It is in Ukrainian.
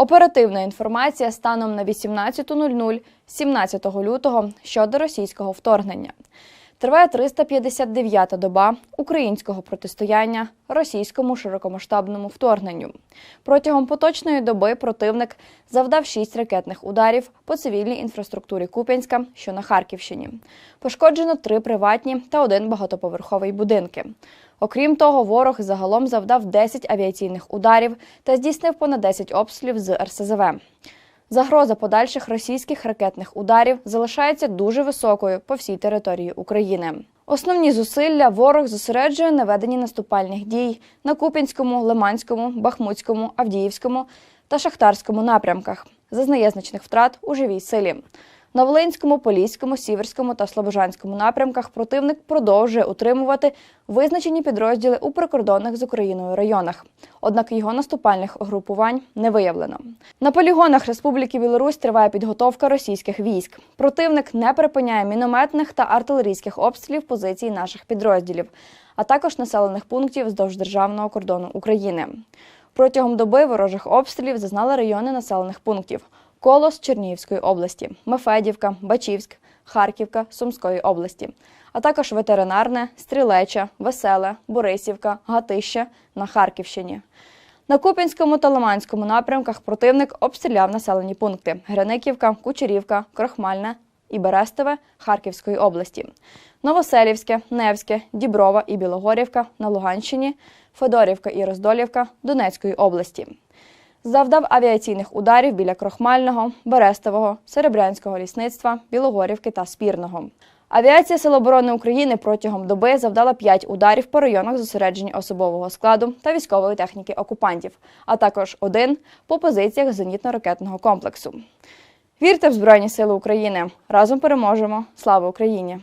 Оперативна інформація станом на 18.00 17 лютого щодо російського вторгнення. Триває 359-та доба українського протистояння російському широкомасштабному вторгненню. Протягом поточної доби противник завдав шість ракетних ударів по цивільній інфраструктурі Куп'янська, що на Харківщині. Пошкоджено три приватні та один багатоповерховий будинки. Окрім того, ворог загалом завдав 10 авіаційних ударів та здійснив понад 10 обстрілів з РСЗВ. Загроза подальших російських ракетних ударів залишається дуже високою по всій території України. Основні зусилля ворог зосереджує на веденні наступальних дій на Купінському, Лиманському, Бахмутському, Авдіївському та Шахтарському напрямках. Зазнає значних втрат у живій силі. На Волинському, Поліському, Сіверському та Слобожанському напрямках противник продовжує утримувати визначені підрозділи у прикордонних з Україною районах. Однак його наступальних угрупувань не виявлено. На полігонах Республіки Білорусь триває підготовка російських військ. Противник не припиняє мінометних та артилерійських обстрілів позицій наших підрозділів, а також населених пунктів вздовж державного кордону України. Протягом доби ворожих обстрілів зазнали райони населених пунктів: Колос Чернігівської області, Мефедівка, Бачівськ, Харківка Сумської області, а також ветеринарне, Стрілеча, Веселе, Борисівка, Гатище на Харківщині. На Купінському та Лиманському напрямках противник обстріляв населені пункти: Грениківка, Кучерівка, Крохмальне і Берестове Харківської області, Новоселівське, Невське, Діброва і Білогорівка на Луганщині, Федорівка і Роздолівка Донецької області. Завдав авіаційних ударів біля Крохмального, Берестового, Серебрянського лісництва, Білогорівки та Спірного. Авіація Сил оборони України протягом доби завдала 5 ударів по районах зосередження особового складу та військової техніки окупантів, а також один по позиціях зенітно-ракетного комплексу. Вірте в Збройні Сили України! Разом переможемо! Слава Україні!